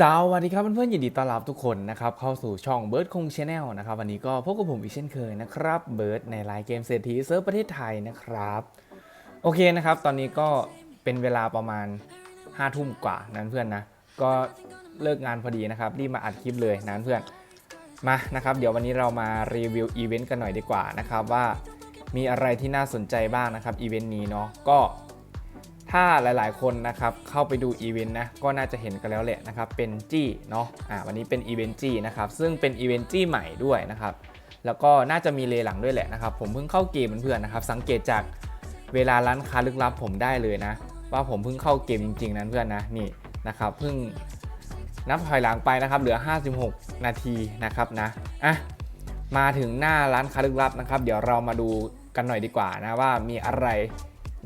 สวัสดีครับเพื่อนๆยินดีต้อนรับทุกคนนะครับเข้าสู่ช่องเบิร์ดคงชาแนลนะครับวันนี้ก็พบกับผมอีกเช่นเคยนะครับเบิร์ดในไลน์เกมเศรษฐีเซิร์ฟประเทศไทยนะครับโอเคนะครับตอนนี้ก็เป็นเวลาประมาณ5้าทุ่มกว่านั้นเพื่อนนะก็เลิกงานพอดีนะครับรีบมาอัดคลิปเลยนั้นเพื่อนมานะครับเดี๋ยววันนี้เรามารีวิวอีเวนต์กันหน่อยดีกว่านะครับว่ามีอะไรที่น่าสนใจบ้างนะครับอีเวนต์นี้เนาะก็ ถ้าหลายๆ คนนะครับเข้าไปดูอีเวนต์นะก็น่าจะเห็นกันแล้วแหละนะครับเป็นจี้เนาะอ่าวันนี้เป็นอีเวนต์จี้นะครับซึ่งเป็นอีเวนต์จี้ใหม่ด้วยนะครับแล้วก็น่าจะมีเลหลังด้วยแหละนะครับผมเพิ่งเข้าเกมเพื่อนๆนะครับสังเกตจากเวลาร้านค้าลึกลับผมได้เลยนะ ว่าผมเพิ่งเข้าเกมจริงๆนั้นเพื่อนนะนี่นะครับเพิ่งนับถอยหลังไปนะครับเหลือ 56 นาทีนะครับนะอะมาถึงหน้าร้านค้าลึกลับนะครับ เดี๋ยวเรามาดูกันหน่อยดีกว่านะว่ามีอะไร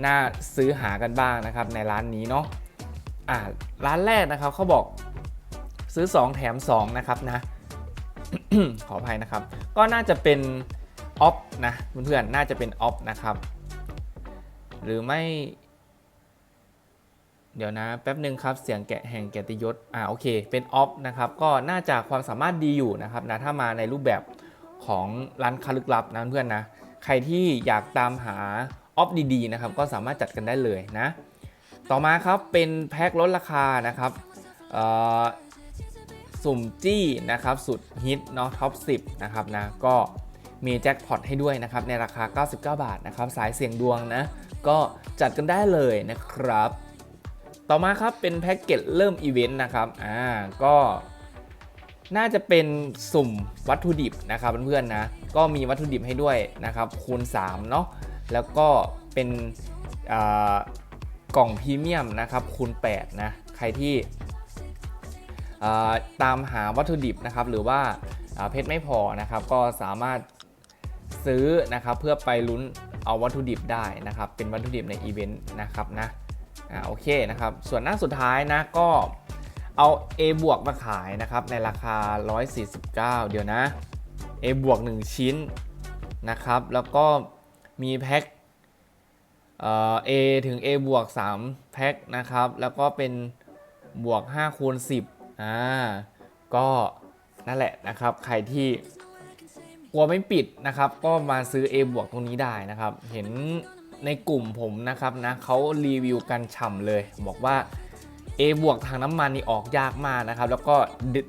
น่าซื้อหากันบ้างนะครับในร้านนี้เนาะอ่าร้านแรกนะครับเขาบอกซื้อ 2 แถม 2 นะครับนะ ขออภัยนะครับ ก็น่าจะเป็นออฟนะเพื่อนๆน่าจะเป็นออฟนะครับ หรือไม่ เดี๋ยวนะ แป๊บหนึ่งครับ เสียงแกะแห่งเกียรติยศอ่าโอเค เป็นออฟนะครับ ก็น่าจะความสามารถดีอยู่นะครับนะถ้ามาในรูปแบบของร้านคาลึกลับนะเพื่อนนะ ใครที่อยากตามหา ออฟดีๆนะครับก็สามารถจัดกันได้เลยนะ ต่อมาครับเป็นแพ็คลดราคานะครับสุ่มจี้นะครับสุดฮิตเนาะท็อป 10 นะครับนะก็มีแจ็คพอตให้ด้วยนะครับในราคา 99 บาทนะครับสายเสี่ยงดวงนะ ก็จัดกันได้เลยนะครับ ต่อมาครับเป็นแพ็กเกจเริ่มอีเวนต์นะครับอ่าก็น่าจะเป็นสุ่มวัตถุดิบนะครับเพื่อนๆนะก็มีวัตถุดิบให้ด้วยนะครับคูณ3เนาะ แล้วก็เป็นกล่องพรีเมียมนะครับคูณ8นะใครที่ตามหาวัตถุดิบนะครับหรือว่าอ่าเพชรไม่พอนะครับก็สามารถซื้อนะครับเพื่อไปลุ้นเอาวัตถุดิบได้นะครับเป็นวัตถุดิบในอีเวนต์นะครับนะอ่าโอเคนะครับส่วนหน้าสุดท้ายนะก็เอา A บวกมาขายนะครับในราคา 149 เดี๋ยวนะ A บวก1ชิ้นนะครับแล้วก็ มีแพ็คเอ่อ A ถึง A บวก3แพ็คนะครับ แล้วก็เป็นบวก5คูณ10อ่าก็นั่นแหละนะครับ ใครที่กลัวไม่ปิดนะครับ ก็มาซื้อ A บวกตรงนี้ได้นะครับ เห็นในกลุ่มผมนะครับนะเขารีวิวกันฉ่ำเลย บอกว่า A บวกทางน้ำมันนี่ออกยากมากนะครับ แล้วก็ดิ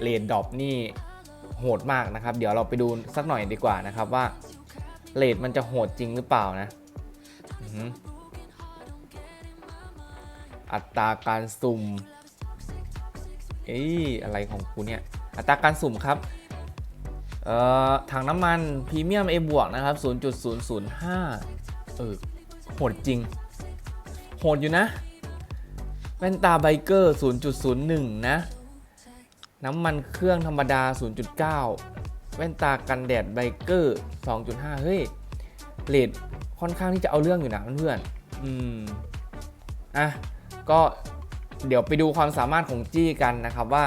เลดดอปนี่โหดมากนะครับ เดี๋ยวเราไปดูสักหน่อยดีกว่านะครับว่า เลดมันจะโหดจริงหรือเปล่านะอัตราการสุ่ม เอ้ยอะไรของกูเนี่ย อัตราการสุ่มครับ เอ่อถังน้ำมันพรีเมียม A บวกนะครับ 0.005 เออ โหดจริง โหดอยู่นะ แว่นตาไบเกอร์ 0.01 นะ น้ำมันเครื่องธรรมดา 0.9 แว่นตากันแดดไบเกอร์ 2.5 เฮ้ยเลดค่อนข้างที่จะเอาเรื่องอยู่นะเพื่อนๆอืมอะก็เดี๋ยวไปดูความสามารถของจี้กันนะครับว่า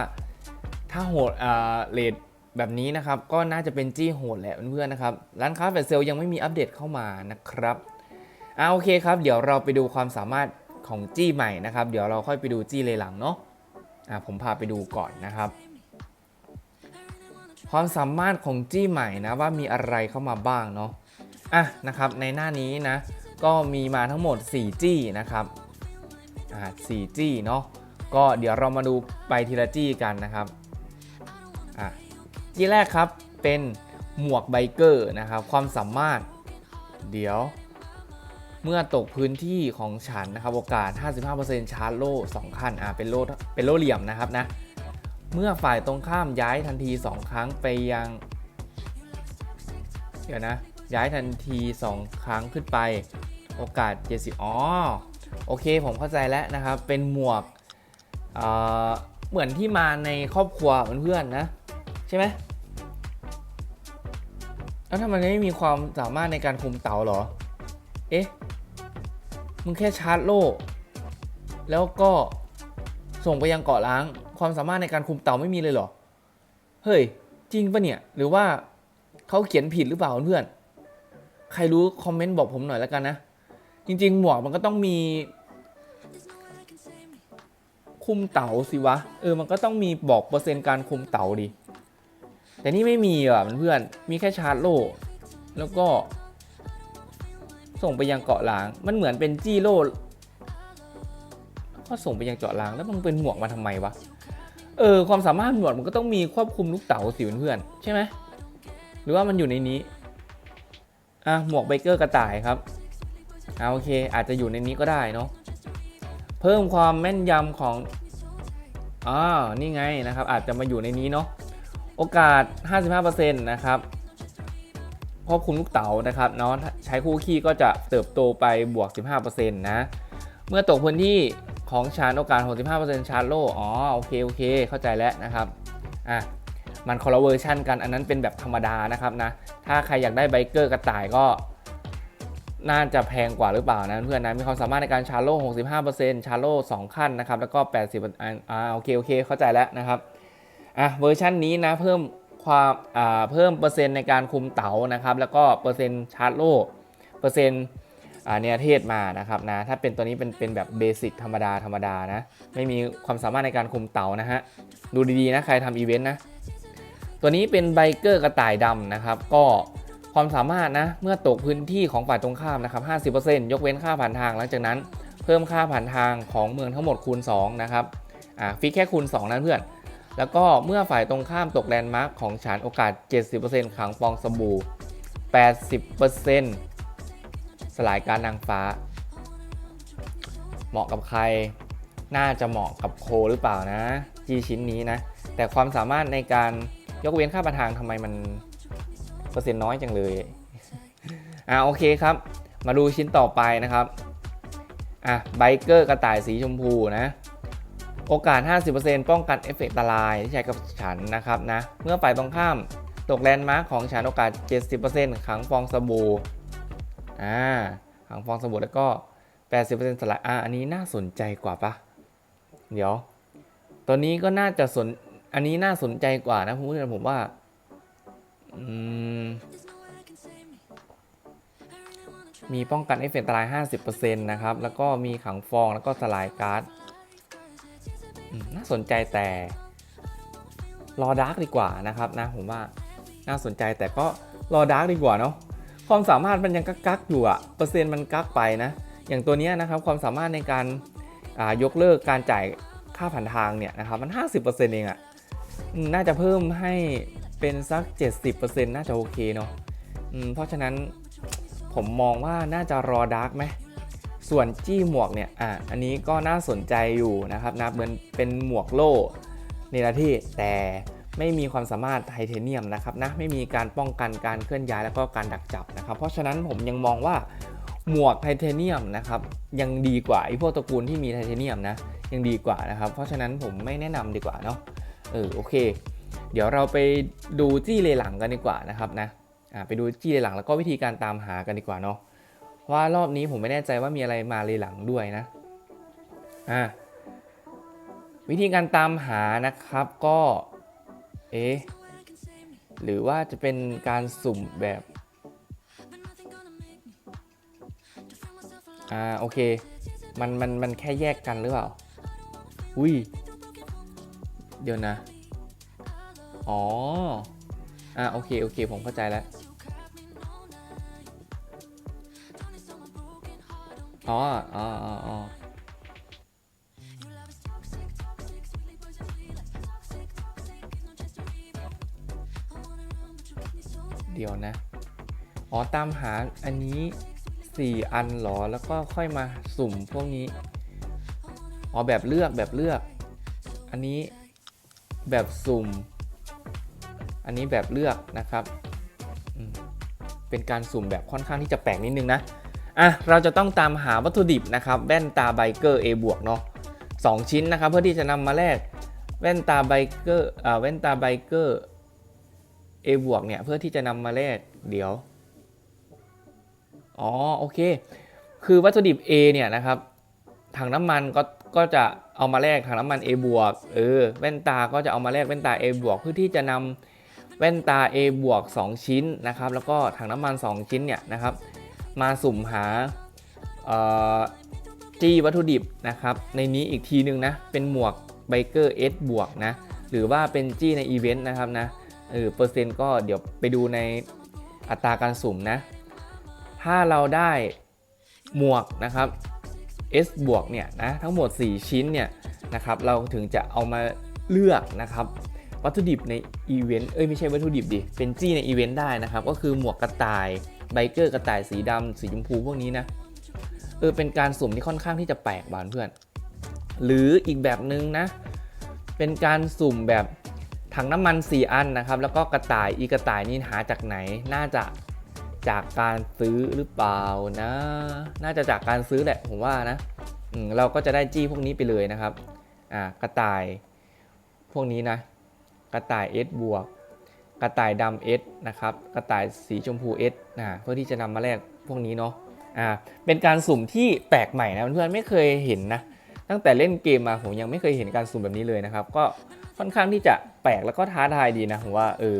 ถ้าโหดอ่าเลดแบบนี้นะครับ ก็น่าจะเป็นจี้โหดแหละเพื่อนๆนะครับ ร้านค้าแฟลเซลยังไม่มีอัปเดตเข้ามานะครับอ่าโอเคครับ เดี๋ยวเราไปดูความสามารถของจี้ใหม่นะครับ เดี๋ยวเราค่อยไปดูจี้เลยหลังเนาะอ่าผมพาไปดูก่อนนะครับ ความสามารถของจี้ใหม่นะว่ามีอะไรเข้ามาบ้างเนาะอะนะครับในหน้านี้นะก็มีมาทั้งหมด 4 จี้นะครับอ่า4จี้เนาะก็เดี๋ยวเรามาดูไปทีละจี้กันนะครับอะที่แรกครับเป็นหมวกไบเกอร์นะครับความสามารถเดี๋ยวเมื่อตกพื้นที่ของฉันนะครับโอกาส 55%ชาร์จโล่2คันอ่าเป็นโล่เป็นโล่เหลี่ยมนะครับนะ เมื่อฝ่ายตรงข้ามย้ายทันที 2 ครั้งไปยัง เดี๋ยวนะ ย้ายทันที 2 ครั้งขึ้นไป โอกาส 70 อ๋อ โอเค ผมเข้าใจแล้วนะครับ เป็นหมวกเอ่อเหมือนที่มาในครอบครัวเพื่อนๆนะ ใช่ไหมแล้วทำไมไม่มีความสามารถในการคุมเตาหรอ เอ๊ะ มึงแค่ชาร์จโล่ แล้วก็ ส่งไปยังเกาะล้าง ความสามารถในการคุมเต่าไม่มีเลยเหรอ เฮ้ย จริงปะเนี่ย หรือว่าเขาเขียนผิดหรือเปล่าเพื่อน ใครรู้คอมเมนต์บอกผมหน่อยแล้วกันนะ จริง ๆ หมวกมันก็ต้องมี คุมเต๋าสิวะ เออ มันก็ต้องมีบอกเปอร์เซ็นต์การคุมเต๋าดิ แต่นี่ไม่มีอะเพื่อน มีแค่ชาร์จโล่แล้วก็ ส่งไปยังเกาะล้าง มันเหมือนเป็นจี้โล่ ก็ส่งไปยังเจาะล้างแล้วมันเป็นหมวกมาทำไมวะ เออความสามารถหมวกมันก็ต้องมีควบคุมลูกเต๋าสิเพื่อนใช่ไหมหรือว่ามันอยู่ในนี้อะหมวกไบเกอร์กระต่ายครับอ่าโอเค อาจจะอยู่ในนี้ก็ได้เนาะเพิ่มความแม่นยำของอ่านี่ไงนะครับ อาจจะมาอยู่ในนี้เนาะโอกาส 55%นะครับควบคุมลูกเต๋านะครับเนาะใช้คู่ขี้ก็จะเติบโตไปบวก 15%นะ เมื่อตกพื้นที่ ของชานโอกาส 65%ชาร์โล่อ๋อโอเคโอเคเข้าใจแล้วนะครับอะมันคนลเวอร์ชันกันอันนั้นเป็นแบบธรรมดานะครับนะ ถ้าใครอยากได้ไบเกอร์กระต่ายก็น่าจะแพงกว่าหรือเปล่านะเพื่อนนะ มีความสามารถในการชาร์โล่65%ชาร์โล่2ขั้นนะครับ แล้วก็ 80อ่าอ่าโอเค โอเค เข้าใจแล้วนะครับ อะ เวอร์ชันนี้นะ เพิ่มความอ่าเพิ่มเปอร์เซ็นต์ในการคุมเต๋านะครับ แล้วก็เปอร์เซ็นต์ชาร์โล่เปอร์เซ็นต์ เนี่ยเทศมานะครับนะถ้าเป็นตัวนี้เป็นเป็นแบบเบสิกธรรมดาธรรมดานะ ไม่มีความสามารถในการคุมเต๋านะฮะ ดูดีๆนะใครทำอีเวนต์นะ ตัวนี้เป็นไบเกอร์กระต่ายดำนะครับ ก็ความสามารถนะ เมื่อตกพื้นที่ของฝ่ายตรงข้ามนะครับ 50%ยกเว้นค่าผ่านทางหลังจากนั้นเพิ่มค่าผ่านทางของเมืองทั้งหมดคูณ 2 นะครับ อ่าฟิกแค่คูณ 2 นั้นเพื่อน แล้วก็เมื่อฝ่ายตรงข้ามตกแลนด์มาร์คของฉันโอกาส 70%ขังฟองสบู่ 80% ลายการนางฟ้า เหมาะกับใคร น่าจะเหมาะกับโคหรือเปล่านะ จีชิ้นนี้นะ แต่ความสามารถในการยกเว้นค่าประทางทำไมมันเปอร์เซ็นต์น้อยจังเลย อ่าโอเคครับ มาดูชิ้นต่อไปนะครับ อะไบเกอร์กระต่ายสีชมพูนะโอกาส 50%ป้องกันเอฟเฟกต์อันตรายที่ใช้กับฉันนะครับนะ เมื่อฝ่ายตรงข้ามตกแลนด์มาร์คของฉันโอกาส 70%ขังฟองสบู่ อ่าขังฟองสบู่แล้วก็ 80%สลายอ่าอันนี้น่าสนใจกว่าปะเดี๋ยว ตัวนี้ก็น่าจะสน อันนี้น่าสนใจกว่านะผมว่าผมว่า อืม มีป้องกันเอฟเฟกต์อันตราย 50%นะครับ แล้วก็มีขังฟองแล้วก็สลายการ์ดน่าสนใจแต่ รอดาร์กดีกว่านะครับนะผมว่าน่าสนใจแต่ก็รอดาร์กดีกว่าเนาะ ความสามารถมันยังกักๆอยู่อะเปอร์เซ็นต์มันกักไปนะ อย่างตัวนี้นะครับความสามารถในการายกเลิกการจ่ายค่าผ่านทางเนี่ยนะครับมัน 50%เองอะอืมน่าจะเพิ่มให้เป็นสัก 70%น่าจะโอเคเนาะเพราะฉะนั้นผมมองว่าน่าจะรอดาร์กไหมส่วนจี้หมวกเนี่ย อะ อันนี้ก็น่าสนใจอยู่นะครับนะเหมือนเป็นหมวกโล่ในระเทศแต่ ไม่มีความสามารถไทเทเนียมนะครับนะไม่มีการป้องกันการเคลื่อนย้ายแล้วก็การดักจับนะครับ เพราะฉะนั้นผมยังมองว่าหมวกไทเทเนียมนะครับยังดีกว่าไอพวกตระกูลที่มีไทเทเนียมนะยังดีกว่านะครับ เพราะฉะนั้นผมไม่แนะนำดีกว่าเนาะเออโอเค เดี๋ยวเราไปดูจี้เลหลังกันดีกว่านะครับนะอ่าไปดูจี้เลหลังแล้วก็วิธีการตามหากันดีกว่าเนาะว่ารอบนี้ผมไม่แน่ใจว่ามีอะไรมาเลยหลังด้วยนะอ่าวิธีการตามหานะครับก็ เอ๊ะหรือว่าจะเป็นการสุ่มแบบอ่าโอเค มันมันมันแค่แยกกันหรือเปล่า อุ้ย เดี๋ยวนะ อ๋อ อ่าโอเคโอเคผมเข้าใจแล้ว อ๋ออ๋ออ๋อ ดียวนะ อ๋อ ตามหาอันนี้ 4 อันเหรอ แล้วก็ค่อยมาสุ่มพวกนี้ อ๋อ แบบเลือกแบบเลือก อันนี้แบบสุ่ม อันนี้แบบเลือกนะครับ เป็นการสุ่มแบบค่อนข้างที่จะแปลกนิดนึงนะ อะ เราจะต้องตามหาวัตถุดิบนะครับ แว่นตาไบเกอร์ A บวกเนาะสองชิ้นนะครับ เพื่อที่จะนำมาแลกแว่นตาไบเกอร์ อ่า แว่นตาไบเกอร์ A บวกเนี่ยเพื่อที่จะนำมาแลกเดี๋ยว อ๋อโอเค คือวัตถุดิบ A เนี่ยนะครับถังน้ำมันก็ก็จะเอามาแลกถังน้ำมัน A บวกเออแว่นตาก็จะเอามาแลกแว่นตา A บวกเพื่อที่จะนำแว่นตา A บวก2ชิ้นนะครับ แล้วก็ถังน้ำมัน 2 ชิ้นเนี่ยนะครับ มาสุ่มหาจี้วัตถุดิบนะครับ ในนี้อีกทีนึงนะ เป็นหมวกไบเกอร์ S บวกนะ หรือว่าเป็นจี้ในอีเวนต์นะครับนะ เออเปอร์เซ็นต์ก็เดี๋ยวไปดูในอัตราการสุ่มนะ ถ้าเราได้หมวกนะครับ S บวกเนี่ยนะทั้งหมด 4 ชิ้นเนี่ยนะครับเราถึงจะเอามาเลือกนะครับวัตถุดิบในอีเวนต์เอ้ยไม่ใช่วัตถุดิบดิเป็นจี้ในอีเวนต์ได้นะครับ ก็คือหมวกกระต่ายไบเกอร์กระต่ายสีดำสีชมพูพวกนี้นะเออเป็นการสุ่มที่ค่อนข้างที่จะแปลกบานเพื่อน หรืออีกแบบนึงนะ เป็นการสุ่มแบบ ถังน้ำมัน 4 อันนะครับ แล้วก็กระต่ายอีกระต่ายนี่หาจากไหน น่าจะจากการซื้อหรือเปล่านะ น่าจะจากการซื้อแหละผมว่านะอืเราก็จะได้จี้พวกนี้ไปเลยนะครับอ่ากระต่ายพวกนี้นะ กระต่าย S บวก กระต่ายดำ S นะครับ กระต่ายสีชมพู S นะเพื่อที่จะนำมาแลกพวกนี้เนาะอ่าเป็นการสุ่มที่แปลกใหม่นะเพื่อนๆไม่เคยเห็นนะ ตั้งแต่เล่นเกมมาผมยังไม่เคยเห็นการสุ่มแบบนี้เลยนะครับ ก็ ค่อนข้างที่จะแปลกแล้วก็ท้าทายดีนะผมว่าเออ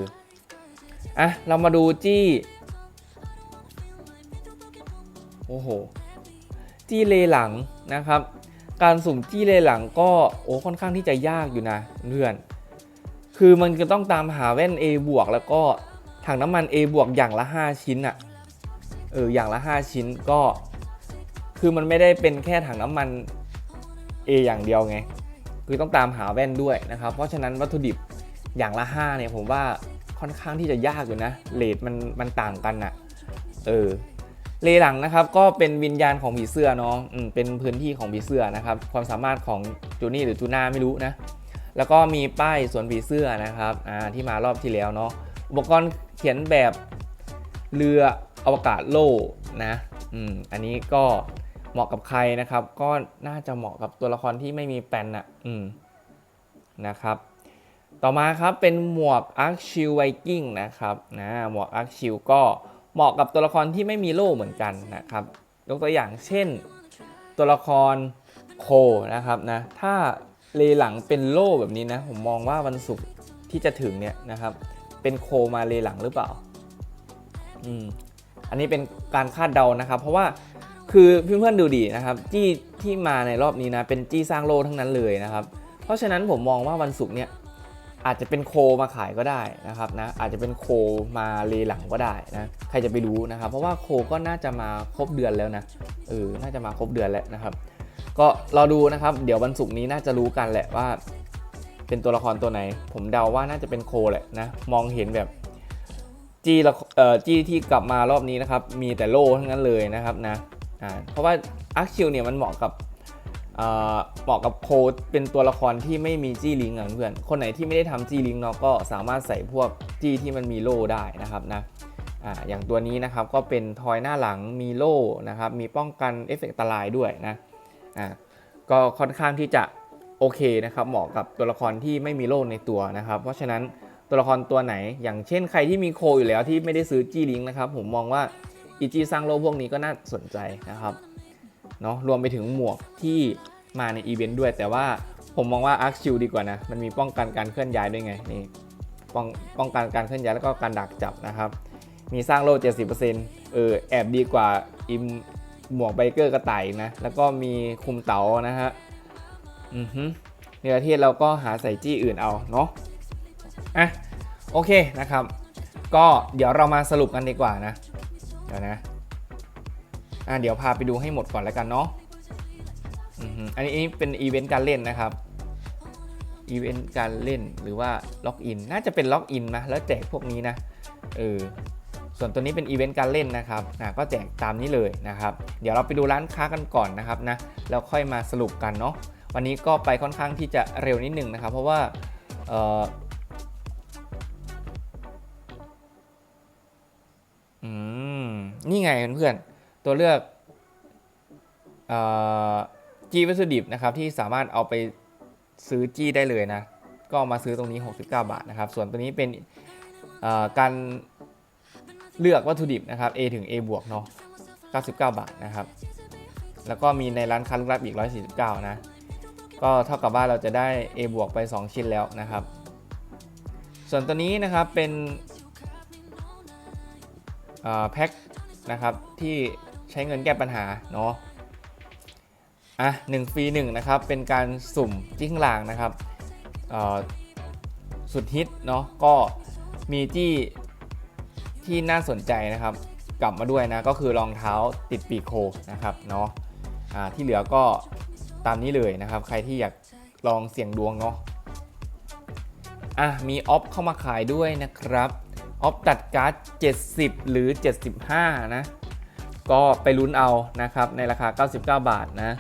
อะเรามาดูจี้โอ้โหจี้เลหลังนะครับ การสุ่มจี้เลหลังก็โอ้ค่อนข้างที่จะยากอยู่นะเพื่อน คือมันจะต้องตามหาแว่น A บวกแล้วก็ถังน้ำมัน A บวกอย่างละ 5 ชิ้นอะเอออย่างละ 5 ชิ้นก็ คือมันไม่ได้เป็นแค่ถังน้ำมัน A อย่างเดียวไง คือต้องตามหาแว่นด้วยนะครับ เพราะฉะนั้นวัตถุดิบอย่างละ5เนี่ยผมว่าค่อนข้างที่จะยากอยู่นะเลทมันมันต่างกันอะเออเลหลังนะครับก็เป็นวิญญาณของผีเสื้อเนาะอืมเป็นพื้นที่ของผีเสื้อนะครับ ความสามารถของจูนี่หรือจูน่าไม่รู้นะแล้วก็มีป้ายสวนผีเสื้อนะครับอ่าที่มารอบที่แล้วเนาะอุปกรณ์เขียนแบบเรืออวกาศโล่นะอืมอันนี้ก็ เหมาะกับใครนะครับ ก็น่าจะเหมาะกับตัวละครที่ไม่มีแปนอะอืมนะครับ ต่อมาครับเป็นหมวกอาร์คชิลไวกิ้งนะครับนะหมวกอาร์คชิลก็เหมาะกับตัวละครที่ไม่มีโล่เหมือนกันนะครับยกตัวอย่างเช่น ตัวละครโคนะครับนะถ้าเลหลังเป็นโล่แบบนี้นะ ผมมองว่าวันศุกร์ที่จะถึงเนี่ยนะครับ เป็นโคมาเลหลังหรือเปล่าอืมอันนี้เป็นการคาดเดานะครับ เพราะว่า คือเพื่อนๆดูดีนะครับ จี้ที่มาในรอบนี้นะเป็นจี้สร้างโลทั้งนั้นเลยนะครับ เพราะฉะนั้นผมมองว่าวันศุกร์เนี่ยอาจจะเป็นโคมาขายก็ได้นะครับนะอาจจะเป็นโคมาเลหลังก็ได้นะใครจะไปรู้นะครับ เพราะว่าโคก็น่าจะมาครบเดือนแล้วนะเออน่าจะมาครบเดือนแล้วนะครับ ก็รอดูนะครับเดี๋ยววันศุกร์นี้น่าจะรู้กันแหละว่า เป็นตัวละครตัวไหน ผมเดาว่าน่าจะเป็นโคแหละนะมองเห็นแบบจี้ละเอ่อจี้ที่กลับมารอบนี้นะครับมีแต่โลทั้งนั้นเลยนะครับนะ อ่าเพราะว่าอาร์คชิลเนี่ยมันเหมาะกับเหมาะกับโคเป็นตัวละครที่ไม่มีจี้ลิงอะเพื่อนคนไหนที่ไม่ได้ทำจี้ลิงเนาะก็สามารถใส่พวกจี้ที่มันมีโล่ได้นะครับนะอ่าอย่างตัวนี้นะครับก็เป็นทอยหน้าหลังมีโล่นะครับมีป้องกันเอฟเฟกต์ตรายด้วยนะอ่าก็ค่อนข้างที่จะโอเคนะครับเหมาะกับตัวละครที่ไม่มีโล่ในตัวนะครับ เพราะฉะนั้นตัวละครตัวไหน อย่างเช่นใครที่มีโคอยู่แล้วที่ไม่ได้ซื้อจีลิงนะครับผมมองว่า อีจีสร้างโล่พวกนี้ก็น่าสนใจนะครับเนาะรวมไปถึงหมวกที่มาในอีเวนต์ด้วย แต่ว่าผมมองว่าอาร์คชิลดีกว่านะ มันมีป้องกันการเคลื่อนย้ายด้วยไงนี่ป้องป้องกันการเคลื่อนย้ายแล้วก็การดักจับนะครับ มีสร้างโล่70%เออแอบดีกว่าอิมหมวกไบเกอร์กระต่ายนะ แล้วก็มีคุมเต๋านะฮะอือฮึในประเทศเราก็หาใส่จี้อื่นเอาเนาะอะโอเคนะครับ ก็เดี๋ยวเรามาสรุปกันดีกว่านะ ดี๋ยวนะอะเดี๋ยวพาไปดูให้หมดก่อนแล้วกันเนาะอันนี้เป็นอีเวนต์การเล่นนะครับอีเวนต์การเล่นหรือว่าล็อกอินน่าจะเป็นล็อกอินนะแล้วแจกพวกนี้นะเออส่วนตัวนี้เป็นอีเวนต์การเล่นนะครับนะก็แจกตามนี้เลยนะครับ เดี๋ยวเราไปดูร้านค้ากันก่อนนะครับนะแล้วค่อยมาสรุปกันเนาะวันนี้ก็ไปค่อนข้างที่จะเร็วนิดนึงนะครับ เพราะว่าเอออืม นี่ไงเพื่อนๆตัวเลือกอจีวัตถุดิบนะครับที่สามารถเอาไปซื้อจี้ได้เลยนะ ก็มาซื้อตรงนี้ 69 บาทนะครับ ส่วนตัวนี้เป็นการเลือกวัตถุดิบนะครับ A ถึง A บวกเนาะ99 บาทนะครับ แล้วก็มีในร้านค้าลูกรับอีก 149 นะ ก็เท่ากับว่าเราจะได้ A บวกไป 2 ชิ้นแล้วนะครับ ส่วนตัวนี้นะครับเป็นแพ็ค นะครับที่ใช้เงินแก้ปัญหาเนาะอะหนึ่งฟรีหนึ่งนะครับเป็นการสุ่มจี้ข้างล่างนะครับสุดฮิตเนาะก็มีจี้ที่น่าสนใจนะครับ กลับมาด้วยนะก็คือรองเท้าติดปีโคนะครับเนาะอ่าที่เหลือก็ตามนี้เลยนะครับ ใครที่อยากลองเสี่ยงดวงเนาะอะมีออฟเข้ามาขายด้วยนะครับ ออฟตัดการ์ด 70 หรือ 75 นะ ก็ไปลุ้นเอานะครับ ในราคา 99 บาทนะ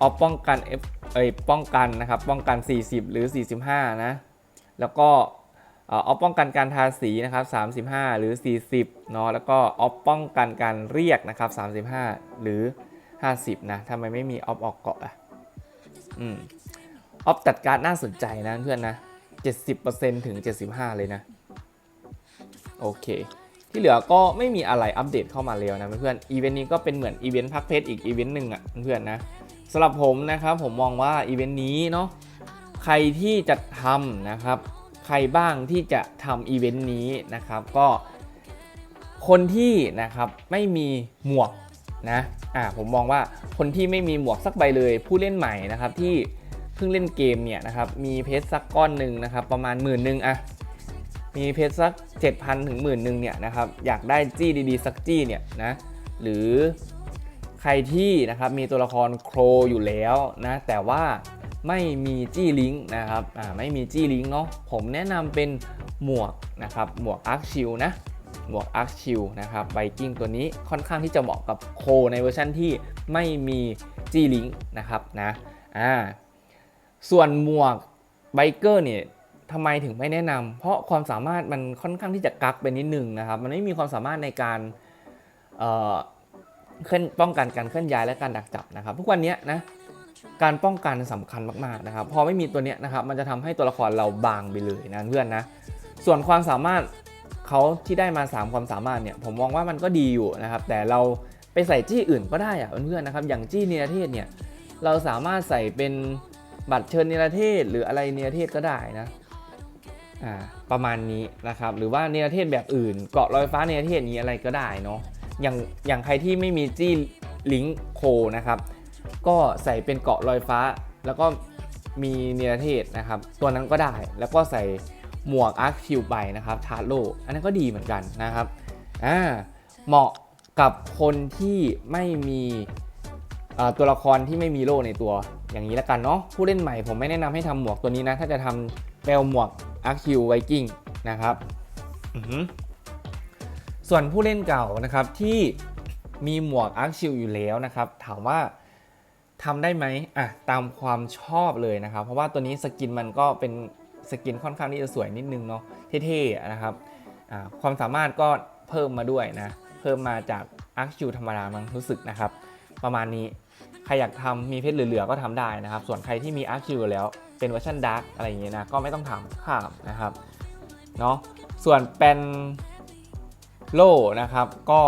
ออฟป้องกัน F เอ้ยป้องกันนะครับป้องกัน 40 หรือ 45 นะ แล้วก็ออออฟป้องกันการทาสีนะครับ 35 หรือ 40 เนาะแล้วก็ออฟป้องกันการเรียกนะครับ 35 หรือ 50 นะทำไมไม่มีออฟออกเกาะอะอืมออฟตัดการ์ดน่าสนใจนะเพื่อนนะ 70%ถึง 75 เลยนะ โอเค ที่เหลือก็ไม่มีอะไรอัปเดตเข้ามาแล้วนะเพื่อนๆอีเวนต์นี้ก็เป็นเหมือนอีเวนต์พักเพชรอีกอีเวนต์หนึ่งอะเพื่อนๆนะสำหรับผมนะครับผมมองว่าอีเวนต์นี้เนาะใครที่จะทำนะครับ ใครบ้างที่จะทำอีเวนต์นี้นะครับก็คนที่นะครับไม่มีหมวกนะอ่าผมมองว่าคนที่ไม่มีหมวกสักใบเลย ผู้เล่นใหม่นะครับที่เพิ่งเล่นเกมเนี่ยนะครับมีเพชรสักก้อนหนึ่งนะครับประมาณหมื่นหนึ่งอะ มีเพชรสัก 7,000 ถึงหมื่นหนึ่งเนี่ยนะครับอยากได้จี้ดีๆ สักจี้เนี่ยนะหรือใครที่นะครับมีตัวละครโครอยู่แล้วนะแต่ว่าไม่มีจี้ลิงก์นะครับอ่าไม่มีจี้ลิงก์เนาะผมแนะนำเป็นหมวกนะครับหมวกอาร์คชิลนะหมวกอาร์คชิลนะครับไบกิ้งตัวนี้ค่อนข้างที่จะเหมาะกับโคในเวอร์ชันที่ไม่มีจี้ลิงก์นะครับนะอ่าส่วนหมวกไบเกอร์เนี่ย ทำไมถึงไม่แนะนำเพราะความสามารถมันค่อนข้างที่จะกักไปนิดนึงนะครับ มันไม่มีความสามารถในการเอ่อเคลื่อนป้องกันการเคลื่อนย้ายและการดักจับนะครับ ทุกวันนี้นะการป้องกันสำคัญมากๆนะครับ พอไม่มีตัวเนี้ยนะครับ มันจะทำให้ตัวละครเราบางไปเลยนะเพื่อนนะ ส่วนความสามารถเขาที่ได้มา 3 ความสามารถเนี่ย ผมมองว่ามันก็ดีอยู่นะครับ แต่เราไปใส่จี้อื่นก็ได้อะเพื่อนๆนะครับ อย่างจี้เนรเทศเนี่ย เราสามารถใส่เป็นบัตรเชิญเนรเทศหรืออะไรเนรเทศก็ได้นะ ประมาณนี้นะครับ หรือว่าเนรเทศแบบอื่น เกาะลอยฟ้าเนรเทศนี้อะไรก็ได้เนาะอย่างอย่างใครที่ไม่มีจี้ลิงก์โคนะครับ ก็ใส่เป็นเกาะลอยฟ้า แล้วก็มีเนรเทศนะครับ ตัวนั้นก็ได้แล้วก็ใส่หมวกอาร์คคิวไปนะครับชาร์โลอันนั้นก็ดีเหมือนกันนะครับอ่าเหมาะกับคนที่ไม่มีตัวละครที่ไม่มีโล่ในตัวอย่างนี้แล้วกันเนาะผู้เล่นใหม่ผมไม่แนะนำให้ทำหมวกตัวนี้นะ ถ้าจะทำ แปลหมวกอาร์คิวไวกิ้งนะครับส่วนผู้เล่นเก่านะครับที่มีหมวกอาร์คิวอยู่แล้วนะครับ ถามว่าทำได้ไหมอะตามความชอบเลยนะครับ เพราะว่าตัวนี้สกินมันก็เป็นสกินค่อนข้างที่จะสวยนิดนึงเนาะเท่ๆนะครับความสามารถก็เพิ่มมาด้วยนะ เพิ่มมาจากอาร์คิวธรรมดามั้งรู้สึกนะครับ ประมาณนี้ ใครอยากทำมีเพชรเหลือๆก็ทำได้นะครับ ส่วนใครที่มีอาร์คิวแล้ว เป็นเวอร์ชันดาร์กอะไรอย่างเงี้ยนะ ก็ไม่ต้องทำข้ามนะครับ เนาะ ส่วนเป็นโล่นะครับ ก็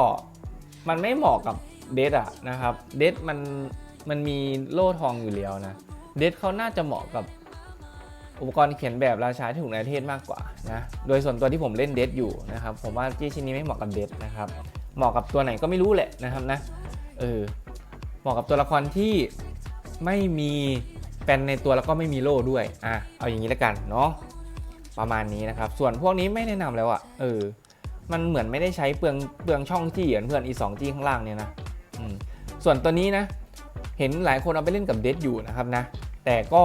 มันไม่เหมาะกับเดดอะนะครับ เดดมันมันมีโล่ทองอยู่แล้วนะ เดดเขาน่าจะเหมาะกับอุปกรณ์เขียนแบบราชาที่ถูกในประเทศมากกว่านะ โดยส่วนตัวที่ผมเล่นเดดอยู่นะครับ ผมว่าจี้ชิ้นนี้ไม่เหมาะกับเดดนะครับ เหมาะกับตัวไหนก็ไม่รู้แหละนะครับนะ เออ เหมาะกับตัวละครที่ไม่มี ปนในตัวแล้วก็ไม่มีโล่ด้วย อะ เอาอย่างนี้แล้วกันเนาะ ประมาณนี้นะครับ ส่วนพวกนี้ไม่แนะนำแล้วอะ่ะ เออ มันเหมือนไม่ได้ใช้เปลืองเปลืองช่องจี้เหมือนเพื่อนอีสองจี้ข้างล่างเนี่ยนะ อืม ส่วนตัวนี้นะ เห็นหลายคนเอาไปเล่นกับเดดอยู่นะครับนะ แต่ก็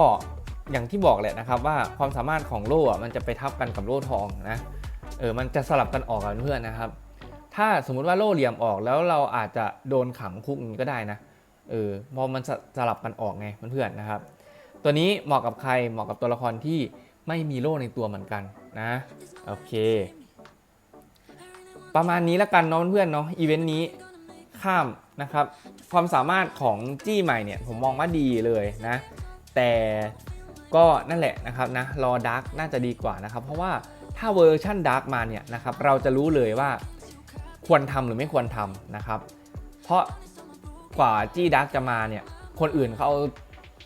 อย่างที่บอกแหละนะครับว่าความสามารถของโล่อะมันจะไปทับกันกับโล่ทองนะ เออ มันจะสลับกันออกกันเพื่อนนะครับ ถ้าสมมุติว่าโล่เหลี่ยมออกแล้วเราอาจจะโดนขังคุกอย่างก็ได้นะ เออ พอมันสสลับกันออกไงเพื่อนๆนะครับ ตัวนี้เหมาะกับใครเหมาะกับตัวละครที่ไม่มีโล่ในตัวเหมือนกันนะโอเค ประมาณนี้แล้วกันเนาะเพื่อนเนาะอีเวนต์นี้ข้ามนะครับ ความสามารถของจี้ใหม่เนี่ยผมมองว่าดีเลยนะ แต่ก็นั่นแหละนะครับนะรอดาร์กน่าจะดีกว่านะครับ เพราะว่าถ้าเวอร์ชั่นดาร์กมาเนี่ยนะครับเราจะรู้เลยว่าควรทำหรือไม่ควรทำนะครับ เพราะกว่าจี้ดาร์กจะมาเนี่ยคนอื่นเขาเอา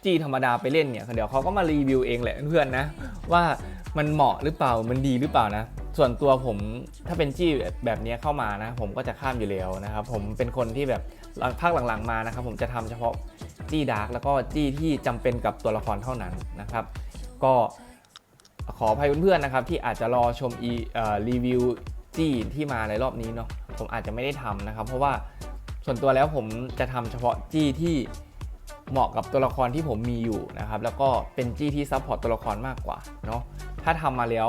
จี้ธรรมดาไปเล่นเนี่ยเดี๋ยวเขาก็มารีวิวเองแหละเพื่อนๆนะ ว่ามันเหมาะหรือเปล่ามันดีหรือเปล่านะ ส่วนตัวผมถ้าเป็นจี้แบบนี้เข้ามานะ ผมก็จะข้ามอยู่แล้วนะครับผมเป็นคนที่แบบภาคหลังๆมานะครับผมจะทำเฉพาะจี้ดาร์กแล้วก็จี้ที่จำเป็นกับตัวละครเท่านั้นนะครับ ก็ขออภัยเพื่อนๆนะครับ ที่อาจจะรอชมอีรีวิวจี้ที่มาในรอบนี้เนาะผมอาจจะไม่ได้ทำนะครับ เพราะว่าส่วนตัวแล้วผมจะทำเฉพาะจี้ที่ เหมาะกับตัวละครที่ผมมีอยู่นะครับ แล้วก็เป็นจี้ที่ซัพพอร์ตตัวละครมากกว่าเนาะถ้าทำมาแล้ว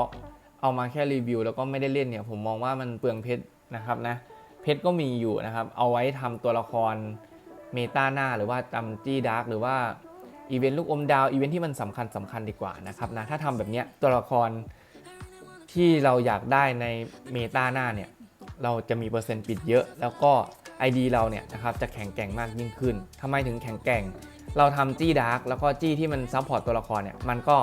เอามาแค่รีวิว แล้วก็ไม่ได้เล่นเนี่ยผมมองว่ามันเปลืองเพชรนะครับนะเพชรก็มีอยู่นะครับ เอาไว้ทำตัวละครเมตาหน้าหรือว่าจำจี้ดาร์กหรือว่าอีเวนต์ลูกอมดาวอีเวนต์ที่มันสำคัญสำคัญดีกว่านะครับนะถ้าทำแบบเนี้ยตัวละครที่เราอยากได้ในเมตาหน้าเนี่ยเราจะมีเปอร์เซ็นต์ปิดเยอะ แล้วก็ ID เราเนี่ยนะครับจะแข็งแกร่งมากยิ่งขึ้นทำไมถึงแข็งแกร่ง เราทำจี้ดาร์กแล้วก็จี้ที่มันซัพพอร์ตตัวละครเนี่ยมันก็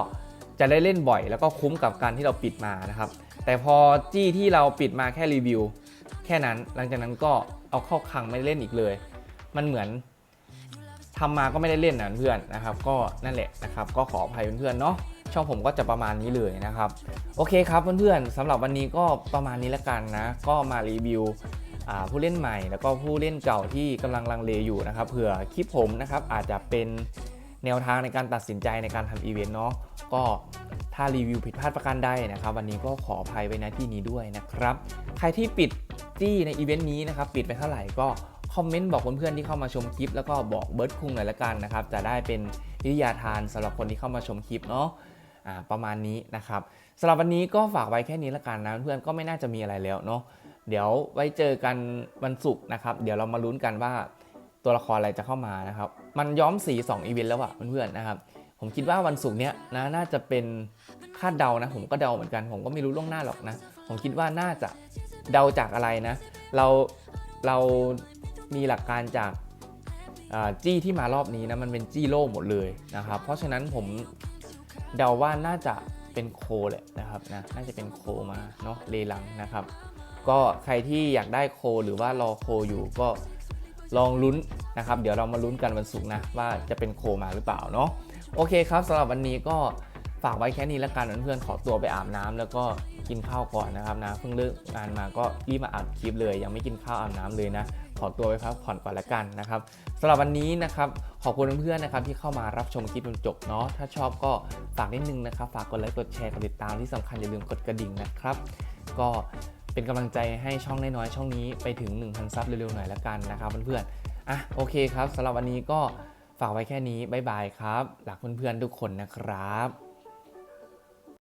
จะได้เล่นบ่อย แล้วก็คุ้มกับการที่เราปิดมานะครับ แต่พอจี้ที่เราปิดมาแค่รีวิว แค่นั้นหลังจากนั้นก็เอาเข้าคังไม่เล่นอีกเลย มันเหมือนทำมาก็ไม่ได้เล่นนะเพื่อนนะครับ ก็นั่นแหละนะครับ ก็ขออภัยเพื่อนๆเนาะช่องผมก็จะประมาณนี้เลยนะครับ โอเคครับเพื่อนๆสำหรับวันนี้ก็ประมาณนี้แล้วกันนะ ก็มารีวิว ผู้เล่นใหม่ แล้วก็ผู้เล่นเก่าที่กำลังลังเลอยู่นะครับเผื่อคลิปผมนะครับอาจจะเป็นแนวทางในการตัดสินใจในการทำอีเวนต์เนาะก็ถ้ารีวิวผิดพลาดประการใดนะครับ วันนี้ก็ขออภัยไว้ณที่นี้ด้วยนะครับ ใครที่ปิดจี้ในอีเวนต์นี้นะครับปิดไปเท่าไหร่ก็คอมเมนต์บอกเพื่อนๆที่เข้ามาชมคลิป แล้วก็บอกเบิร์ดคุงหน่อยละกันนะครับ จะได้เป็นวิทยาทานสำหรับคนที่เข้ามาชมคลิปเนาะประมาณนี้นะครับสำหรับวันนี้ก็ฝากไว้แค่นี้ละกันนะเพื่อนๆก็ไม่น่าจะมีอะไรแล้วเนาะ เดี๋ยวไว้เจอกันวันศุกร์นะครับ เดี๋ยวเรามาลุ้นกันว่าตัวละครอะไรจะเข้ามานะครับ มันย้อมสี2อีเวนต์แล้วอะเพื่อนๆนะครับ ผมคิดว่าวันศุกร์เนี้ยนะน่าจะเป็นคาดเดานะ ผมก็เดาเหมือนกัน ผมก็ไม่รู้ล่วงหน้าหรอกนะ ผมคิดว่าน่าจะเดาจากอะไรนะ เราเรามีหลักการจากจี้ที่มารอบนี้นะมันเป็นจี้โล่หมดเลยนะครับ เพราะฉะนั้นผมเดาว่าน่าจะเป็นโคแหละนะครับนะน่าจะเป็นโคมาเนาะเลลังนะครับ ก็ใครที่อยากได้โค หรือว่ารอโคอยู่ก็ลองลุ้นนะครับ เดี๋ยวเรามาลุ้นกันวันศุกร์นะว่าจะเป็นโคมาหรือเปล่าเนาะโอเคครับสำหรับวันนี้ก็ฝากไว้แค่นี้แล้วกันเพื่อนๆขอตัวไปอาบน้ำแล้วก็กินข้าวก่อนนะครับนะเพิ่งเลิกงานมาก็รีบมาอัดคลิปเลย ยังไม่กินข้าวอาบน้ำเลยนะ ขอตัวไปพักผ่อนก่อนละกันนะครับสำหรับวันนี้นะครับขอบคุณเพื่อนๆนะครับที่เข้ามารับชมคลิปจนจบเนาะถ้าชอบก็ฝากนิดนึงนะครับ ฝากกดไลค์กดแชร์กดติดตามที่สำคัญอย่าลืมกดกระดิ่งนะครับ ก็ เป็นกำลังใจให้ช่องน้อยๆช่องนี้ไปถึง 1,000 ซับเร็วๆหน่อยละกันนะครับเพื่อนๆอะโอเคครับสำหรับวันนี้ก็ฝากไว้แค่นี้บ๊ายบายครับรักเพื่อนๆทุกคนนะครับ